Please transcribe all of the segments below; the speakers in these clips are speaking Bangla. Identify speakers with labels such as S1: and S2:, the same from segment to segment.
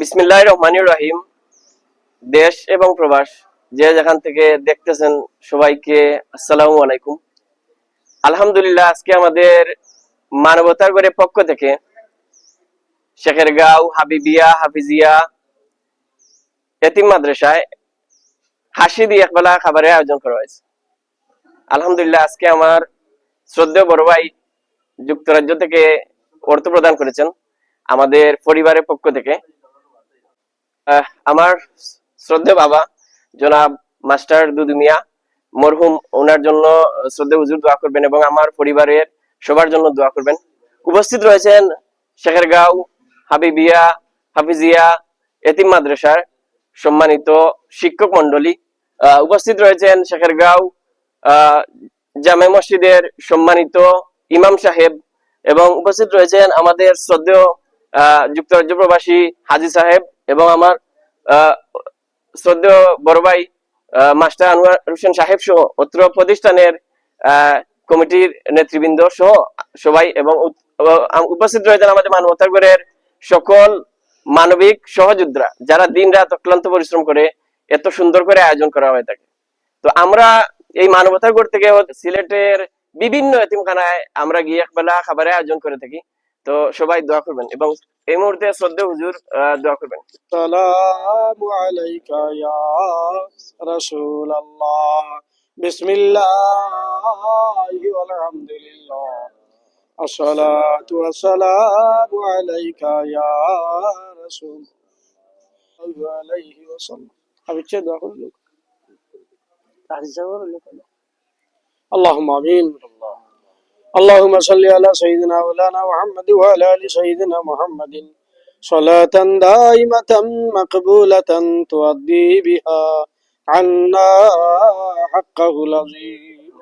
S1: বিসমিল্লাহ রহমানুর রহিম। দেশ এবং প্রবাস, যে যেখান থেকে দেখতেছেন সবাইকে আসসালামু আলাইকুম। আলহামদুলিল্লাহ, আজকে আমাদের মানবতার গড়ে পক্ষ থেকে শেখের গাঁও হাবিবিয়া হাফিজিয়া এতিম মাদ্রাসায় হাসি দিয়ে একবেলা খাবারের আয়োজন করা হয়েছে। আলহামদুলিল্লাহ, আজকে আমার শ্রদ্ধেয় বড় ভাই যুক্তরাজ্য থেকে অর্থ প্রদান করেছেন আমাদের পরিবারের পক্ষ থেকে। আমার শ্রদ্ধেয় বাবা জনাব মাস্টার দুদু মিয়া, মরহুম, ওনার জন্য শ্রদ্ধে হুজুর দোয়া করবেন এবং আমার পরিবারের সবার জন্য দোয়া করবেন। উপস্থিত রয়েছেন শেখেরগাঁও হাবিবিয়া, হাফিজিয়া এতিম মাদ্রাসার সম্মানিত শিক্ষক মন্ডলী উপস্থিত রয়েছেন শেখেরগাঁও আহ, জামে মসজিদের সম্মানিত ইমাম সাহেব এবং উপস্থিত রয়েছেন আমাদের শ্রদ্ধেয় যুক্তরাজ্য প্রবাসী হাজি সাহেব এবং আমার শ্রদ্ধেয় বড় ভাই মাস্টার আনোয়ার হোসেন সাহেব সহ অত্র প্রতিষ্ঠানের কমিটির নেতৃবৃন্দ সহ সবাই এবং উপস্থিত রয়েছেন আমাদের মানবতার গড়ের সকল মানবিক সহযোদ্ধা যারা দিন রাত অক্লান্ত পরিশ্রম করে এত সুন্দর করে আয়োজন করা হয়ে থাকে তো আমরা এই মানবতা করতে গিয়ে সিলেটের বিভিন্ন এতিমখানায় আমরা গিয়ে একবেলা খাবারে আয়োজন করে থাকি। তো সবাই দোয়া করবেন এবং এই মুহূর্তে শ্রদ্ধে হুজুর দোয়া করবেন।
S2: সালামু আলাইকা ইয়া আলাইকা ইয়া رسول الله عليه وسلم. أقول لك. اللهم آمين. اللهم صل على سيدنا مولانا محمد وعلى آل سيدنا محمد. صلاة دائمة مقبولة تؤدي بها عنا حقه العظيم.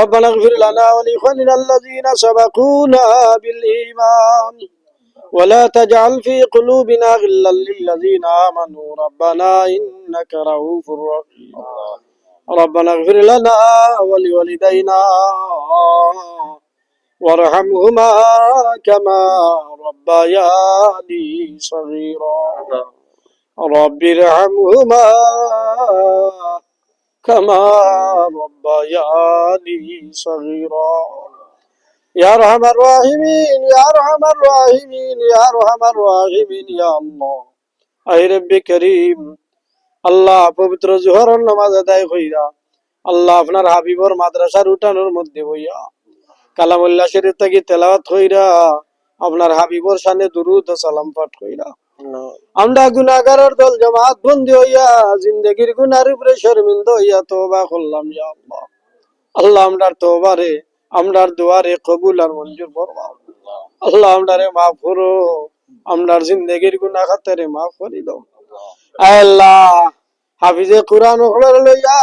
S2: ربنا اغفر لنا ولإخواننا الذين سبقونا بالإيمان. ولا تجعل في قلوبنا غلا للذين آمنوا. ربنا إنك رؤوف رحيم. ربنا اغفر لنا ولوالدينا وارحمهما كما ربياني صغيرا. رب ارحمهما كما ربياني صغيرا. يا ارحم الراحمين يا ارحم الراحمين يا ارحم الراحمين يا الله اي رب كريم আল্লাহ পবিত্র জোহরের নামাজ আদায় কইরা আল্লাহ আপনার হাবিবর মাদ্রাসার উঠানোর মধ্যে বইয়া কালামুল্লাহ শরীফ থেকে তেলাওয়াত কইরা আপনার হাবিবর সামনে দুরুদ ও সালাম পাঠ কইরা আমরা গুনাহগারের দল জামাত বন্দি হইয়া জিন্দগির গুনার উপরে শর্মিন্দ হইয়া তওবা করলাম ইয়া আল্লাহ আল্লাহ আমরার তওবারে আমরার দুয়ারে কবুল আর মঞ্জুর ফরমাও আল্লাহ আমরারে মাফ করো আমরার জিন্দগির গুনাহ খাতারে মাফ করি দাও। আল্লাহ হাফিজে কুরআন ওখলার লইয়া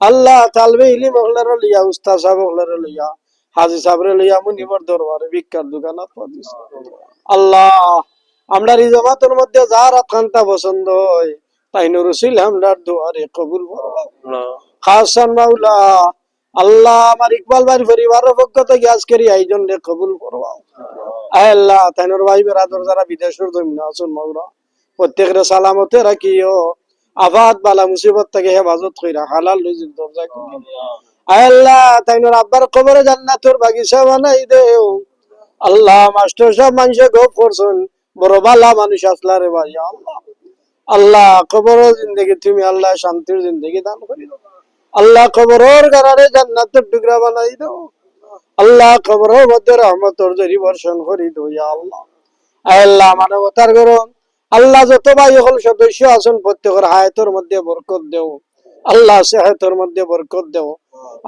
S2: আল্লাহ তালবে ইলিম ওখলার লইয়া উস্তাদ সাহেব ওখলার লইয়া হাজি সাহেবরে লইয়া মুনিবর দরবারে ভিক্ষার দোকানত পাতিস আল্লাহ আমরা এই জমাতের মধ্যে যার আকাঙ্ক্ষা পছন্দ হয় তাই নুরুসিল আমরার দুয়ারে কবুল করবাও খাসান মাওলা আল্লাহ আমার ইকবাল ভাই পরিবারের পক্ষ থেকে আজকের এই কবুল করবাও আল্লাহ ভাই যারা বিদেশের আছেন প্রত্যেকের সালামতে রাখিও। আবাদ বালা মুসিবত থেকে হেফাজত হালাল দরজা আল্লাহ আব্বার কবরে বাগিচা বানাই দেও। আল্লাহ, মাস্টার সব মানুষে গপ করছেন, বড় বালা মানুষ আসলা রে ভাই, আল্লাহ। আল্লাহ কবর জিন্দগি তুমি আল্লাহ শান্তির জিন্দগি দান করি আল্লাহ কবরের কারণে জান্নাতের টুকরা বানাই দাও। আল্লাহ কবরের মধ্যে রহমতর জরি বর্ষণ করি ইয়া আল্লাহ। আল্লাহ, মানবতার গরম। আল্লাহ যত ভাই হল সদস্য আছেন, প্রত্যেকের হায়াতের মধ্যে বরকত দেও। আল্লাহ সেহাতের মধ্যে বরকত দেও।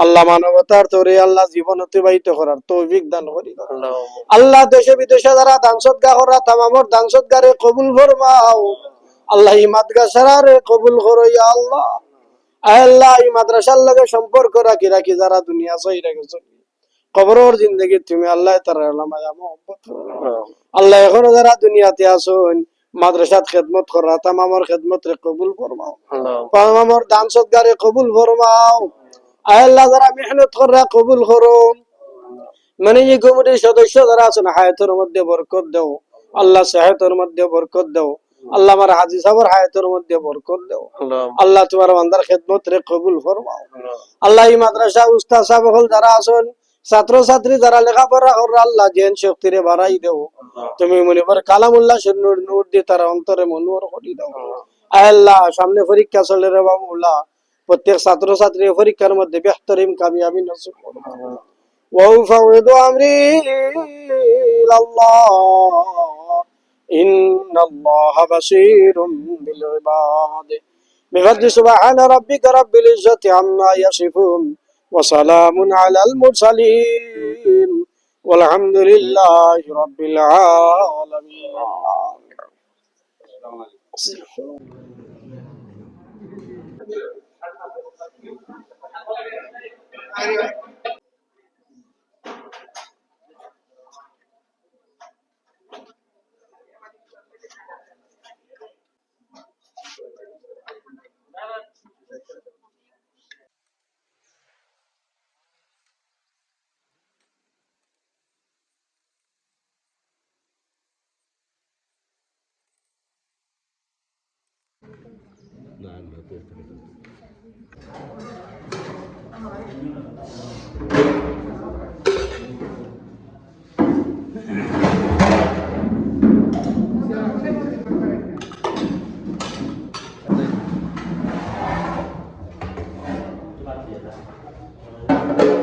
S2: আল্লাহ মানবতার তোরে আল্লাহ জীবন অতিবাহিত করার তৌফিক দান করি আল্লাহ দেশে বিদেশে যারা দান সৎগা করা, তামামর দান সৎগারে কবুল ফরমাও। আল্লাহ এই মাদ্রাসারে কবুল করো ইয়া আল্লাহ। আল্লাহ এই মাদ্রাসার লগে সম্পর্ক রাখি রাখি যারা দুনিয়া সহি কবরের জিন্দগি, তুমি আল্লাহ তার আল্লাহ এখনও যারা দুনিয়াতে মাদ্রাসাত খেদমত করা, তামামর খেদমত রে কবুল ফরমাও। তামামর কবুল ফরমাও। আল্লাহ যারা মেহনত করা কবুল করো। মানে এই কমিটির সদস্য যারা আছেন, হায়াতের মধ্যে বরকত দেও। আল্লাহ সাহায্যের মধ্যে বরকত দেও। আল্লাহ আমার হাজি সাহেবের হায়াতের মধ্যে বরকত দেও
S1: আল্লাহ
S2: আল্লাহ তোমার বান্দার খেদমত রে কবুল ফরমাও আল্লাহ এই মাদ্রাসা উস্তাদ সাহেব হল যারা আছেন ছাত্র ছাত্রী যারা লেখাপড়া করে আল্লাহ জেন শক্তিরে বাড়াই দেও তুমি মনে কর কালামুল্লাহ নূর নূর দিয়ে তারা অন্তরে মনোহর করি দাও আয় আল্লাহ সামনে পরীক্ষা চলে রে বাবুল্লাহ প্রত্যেক ছাত্র ছাত্রী পরীক্ষার মধ্যে বেহতরিম কামিয়াবি নসিব করো وأفوض أمري إلى الله إن الله بصير بالعباد بفضل سبحان ربك رب العزة عما يصفون وسلام على المرسلين والحمد لله رب العالمين Thank you. ನಾನು Thank you.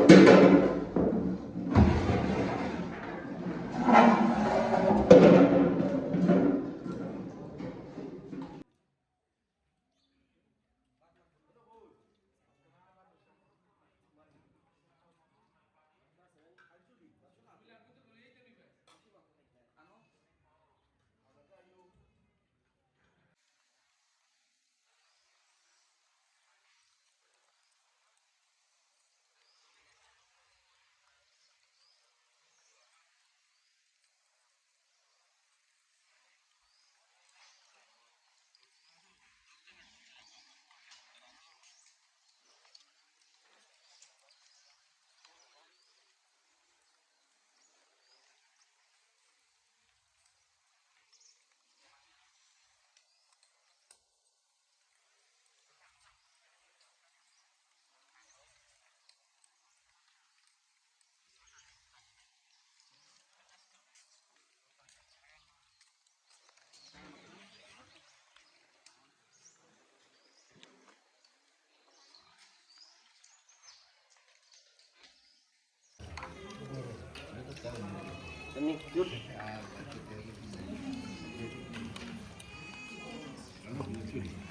S2: me.